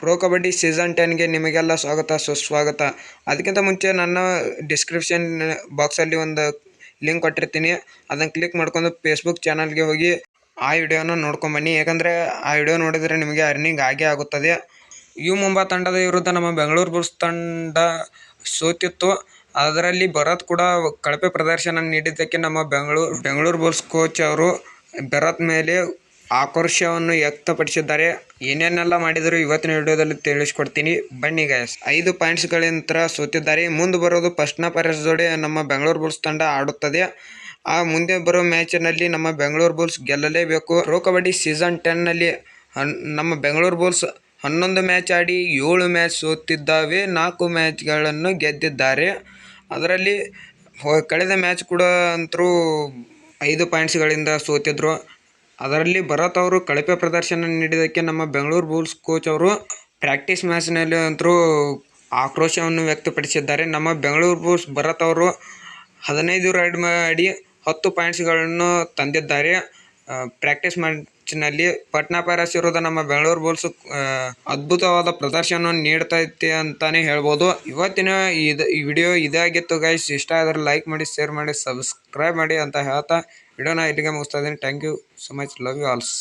Pro kabaddi season ಟೆನ್ಗೆ ನಿಮಗೆಲ್ಲ ಸ್ವಾಗತ, ಸುಸ್ವಾಗತ. ಅದಕ್ಕಿಂತ ಮುಂಚೆ ನನ್ನ ಡಿಸ್ಕ್ರಿಪ್ಷನ್ ಬಾಕ್ಸಲ್ಲಿ ಒಂದು ಲಿಂಕ್ ಕೊಟ್ಟಿರ್ತೀನಿ. ಅದನ್ನು ಕ್ಲಿಕ್ ಮಾಡ್ಕೊಂಡು ಫೇಸ್ಬುಕ್ ಚಾನಲ್ಗೆ ಹೋಗಿ ಆ ವಿಡಿಯೋನ ನೋಡ್ಕೊಂಬನ್ನಿ ಯಾಕಂದರೆ ಆ ವಿಡಿಯೋ ನೋಡಿದರೆ ನಿಮಗೆ ಅರ್ನಿಂಗ್ ಆಗೇ ಆಗುತ್ತದೆ. ಯು ಮುಂಬಾ ತಂಡದ ವಿರುದ್ಧ ನಮ್ಮ ಬೆಂಗಳೂರು ಬುಲ್ಸ್ ತಂಡ ಸೋತಿತ್ತು. ಅದರಲ್ಲಿ ಭರತ್ ಕೂಡ ಕಳಪೆ ಪ್ರದರ್ಶನ ನೀಡಿದ್ದಕ್ಕೆ ನಮ್ಮ ಬೆಂಗಳೂರು ಬೆಂಗಳೂರು ಬುಲ್ಸ್ ಕೋಚ್ ಅವರು ಭರತ್ ಮೇಲೆ ಆಕ್ರೋಶವನ್ನು ವ್ಯಕ್ತಪಡಿಸಿದ್ದಾರೆ. ಏನೇನೆಲ್ಲ ಮಾಡಿದ್ರು ಇವತ್ತಿನ ವಿಡಿಯೋದಲ್ಲಿ ತಿಳಿಸ್ಕೊಡ್ತೀನಿ. ಬನ್ನಿ ಗಾಯಸ್ ಐದು ಪಾಯಿಂಟ್ಸ್ಗಳಿಂದ ಸೋತಿದ್ದಾರೆ. ಮುಂದೆ ಬರೋದು ಫಸ್ಟ್ನ ಪ್ಯಾರೆಸ್ ಜೋಡಿ ನಮ್ಮ ಬೆಂಗಳೂರು ಬುಲ್ಸ್ ತಂಡ ಆಡುತ್ತದೆ. ಆ ಮುಂದೆ ಬರೋ ಮ್ಯಾಚಿನಲ್ಲಿ ನಮ್ಮ ಬೆಂಗಳೂರು ಬುಲ್ಸ್ ಗೆಲ್ಲಲೇಬೇಕು. ಪ್ರೋ ಕಬಡ್ಡಿ ಸೀಸನ್ ಟೆನ್ನಲ್ಲಿ ನಮ್ಮ ಬೆಂಗಳೂರು ಬುಲ್ಸ್ ಹನ್ನೊಂದು ಮ್ಯಾಚ್ ಆಡಿ ಏಳು ಮ್ಯಾಚ್ ಸೋತಿದ್ದಾವೆ. ನಾಲ್ಕು ಮ್ಯಾಚ್ಗಳನ್ನು ಗೆದ್ದಿದ್ದಾರೆ. ಅದರಲ್ಲಿ ಕಳೆದ ಮ್ಯಾಚ್ ಕೂಡ ಅಂತರೂ ಐದು ಪಾಯಿಂಟ್ಸ್ಗಳಿಂದ ಸೋತಿದ್ರು. ಅದರಲ್ಲಿ ಭರತ್ ಅವರು ಕಳಪೆ ಪ್ರದರ್ಶನ ನೀಡಿದ್ದಕ್ಕೆ ನಮ್ಮ ಬೆಂಗಳೂರು ಬುಲ್ಸ್ ಕೋಚ್ ಅವರು ಪ್ರಾಕ್ಟೀಸ್ ಮ್ಯಾಚ್ನಲ್ಲಿ ಅಂತರೂ ಆಕ್ರೋಶವನ್ನು ವ್ಯಕ್ತಪಡಿಸಿದ್ದಾರೆ. ನಮ್ಮ ಬೆಂಗಳೂರು ಬುಲ್ಸ್ ಭರತ್ ಅವರು ಹದಿನೈದು ರೈಡ್ ಮಾಡಿ ಹತ್ತು ಪಾಯಿಂಟ್ಸ್ಗಳನ್ನು ತಂದಿದ್ದಾರೆ. ಪ್ರಾಕ್ಟೀಸ್ ಮ್ಯಾಚ್ನಲ್ಲಿ ಪಟ್ನಾ ಪ್ಯಾರಸ್ ವಿರುದ್ಧ ನಮ್ಮ ಬೆಂಗಳೂರು ಬುಲ್ಸ್ ಅದ್ಭುತವಾದ ಪ್ರದರ್ಶನ ನೀಡ್ತೈತಿ ಅಂತಾನೆ ಹೇಳ್ಬೋದು. ಇವತ್ತಿನ ಇದು, ಈ ವಿಡಿಯೋ ಇದಾಗಿತ್ತು ಗೈಸ್ ಇಷ್ಟ ಆದರೆ ಲೈಕ್ ಮಾಡಿ ಶೇರ್ ಮಾಡಿ ಸಬ್ಸ್ಕ್ರೈಬ್ ಮಾಡಿ ಅಂತ ಹೇಳ್ತಾ వీడియో నా ఇటుగా ముగుస్తుంది. Thank you so much love you ఆల్స్